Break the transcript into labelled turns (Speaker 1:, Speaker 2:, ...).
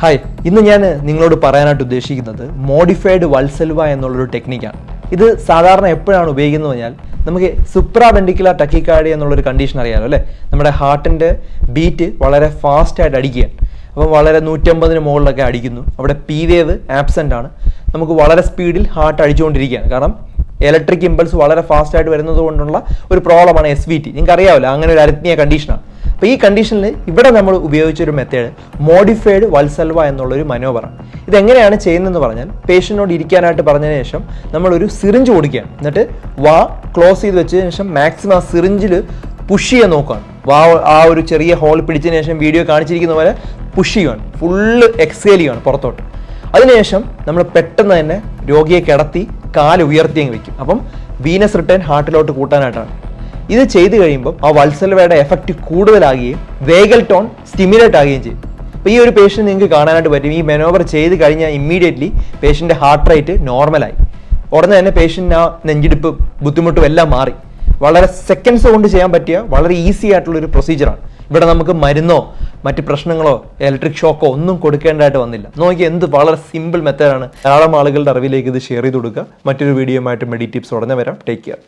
Speaker 1: Hi ഇന്ന് ഞാൻ നിങ്ങളോട് പറയാനായിട്ട് ഉദ്ദേശിക്കുന്നത് മോഡിഫൈഡ് വത്സൽവ എന്നുള്ളൊരു ടെക്നിക്കാണ് ഇത് സാധാരണ എപ്പോഴാണ് ഉപയോഗിക്കുന്നത് എന്ന് പറഞ്ഞാൽ നമുക്ക് സുപ്രാവെൻഡിക്കുലർ ടക്കിക്കാടി എന്നുള്ളൊരു കണ്ടീഷൻ അറിയാമല്ലോ അല്ലേ? നമ്മുടെ ഹാർട്ടിന്റെ ബീറ്റ് വളരെ ഫാസ്റ്റായിട്ട് അടിക്കുകയാണ്. അപ്പം വളരെ നൂറ്റമ്പതിന് മുകളിലൊക്കെ അടിക്കുന്നു. അവിടെ പി വേവ് ആബ്സെന്റ് ആണ്. നമുക്ക് വളരെ സ്പീഡിൽ ഹാർട്ട് അടിച്ചുകൊണ്ടിരിക്കുകയാണ്. കാരണം ഇലക്ട്രിക് ഇമ്പൾസ് വളരെ ഫാസ്റ്റായിട്ട് വരുന്നത് കൊണ്ടുള്ള ഒരു പ്രോബ്ലമാണ് എസ് വി ടി നിങ്ങൾക്ക് അറിയാമല്ലോ അങ്ങനെ ഒരു അരത്നിയ കണ്ടീഷനാണ് അപ്പോൾ ഈ കണ്ടീഷനിൽ ഇവിടെ നമ്മൾ ഉപയോഗിച്ചൊരു മെത്തേഡ് മോഡിഫൈഡ് വത്സൽവ എന്നുള്ളൊരു മനോവറാണ് ഇതെങ്ങനെയാണ് ചെയ്യുന്നതെന്ന് പറഞ്ഞാൽ പേഷ്യന്റിനോട് ഇരിക്കാനായിട്ട് പറഞ്ഞതിന് ശേഷം നമ്മളൊരു സിറിഞ്ച് കൊടുക്കുകയാണ് എന്നിട്ട് വാ ക്ലോസ് ചെയ്ത് വെച്ചതിന് ശേഷം മാക്സിമം ആ സിറിഞ്ചിൽ പുഷ് ചെയ്യാൻ നോക്കുകയാണ്. വാ ആ ഒരു ചെറിയ ഹോൾ പിടിച്ചതിന് ശേഷം വീഡിയോ കാണിച്ചിരിക്കുന്ന പോലെ പുഷ് ചെയ്യുകയാണ് ഫുള്ള് എക്സേൽ ചെയ്യുകയാണ് പുറത്തോട്ട്. അതിനുശേഷം നമ്മൾ പെട്ടെന്ന് തന്നെ രോഗിയെ കിടത്തി കാൽ ഉയർത്തി അങ്ങ് വെക്കും. അപ്പം വീനസ് റിട്ടേൺ ഹാർട്ടിലോട്ട് കൂട്ടാനായിട്ടാണ്. ഇത് ചെയ്തു കഴിയുമ്പോൾ ആ വത്സലവയുടെ എഫക്റ്റ് കൂടുതലാകുകയും വേഗൽ ടോൺ സ്റ്റിമുലേറ്റ് ആകുകയും ചെയ്യും. അപ്പോൾ ഈ ഒരു പേഷ്യന്റ് നിങ്ങൾക്ക് കാണാനായിട്ട് പറ്റും. ഈ മെനോവർ ചെയ്ത് കഴിഞ്ഞാൽ ഇമ്മീഡിയറ്റ്ലി പേഷ്യന്റെ ഹാർട്ട് റേറ്റ് നോർമലായി ഉടനെ തന്നെ പേഷ്യന്റ് ആ നെഞ്ചിടിപ്പ് ബുദ്ധിമുട്ടും എല്ലാം മാറി. വളരെ സെക്കൻഡ്സ് കൊണ്ട് ചെയ്യാൻ പറ്റിയ വളരെ ഈസി ആയിട്ടുള്ള ഒരു പ്രൊസീജിയറാണ് ഇവിടെ നമുക്ക് മരുന്നോ മറ്റ് പ്രശ്നങ്ങളോ ഇലക്ട്രിക് ഷോക്കോ ഒന്നും കൊടുക്കേണ്ടതായിട്ട് വന്നില്ല. നോക്കി എന്ത് വളരെ സിമ്പിൾ മെത്തേഡാണ് ധാരാളം ആളുകളുടെ അറിവിലേക്ക് ഇത് ഷെയർ ചെയ്ത് കൊടുക്കുക. മറ്റൊരു വീഡിയോ ആയിട്ട് മെഡി ടിപ്സ് ഉടനെ വരാം. Take care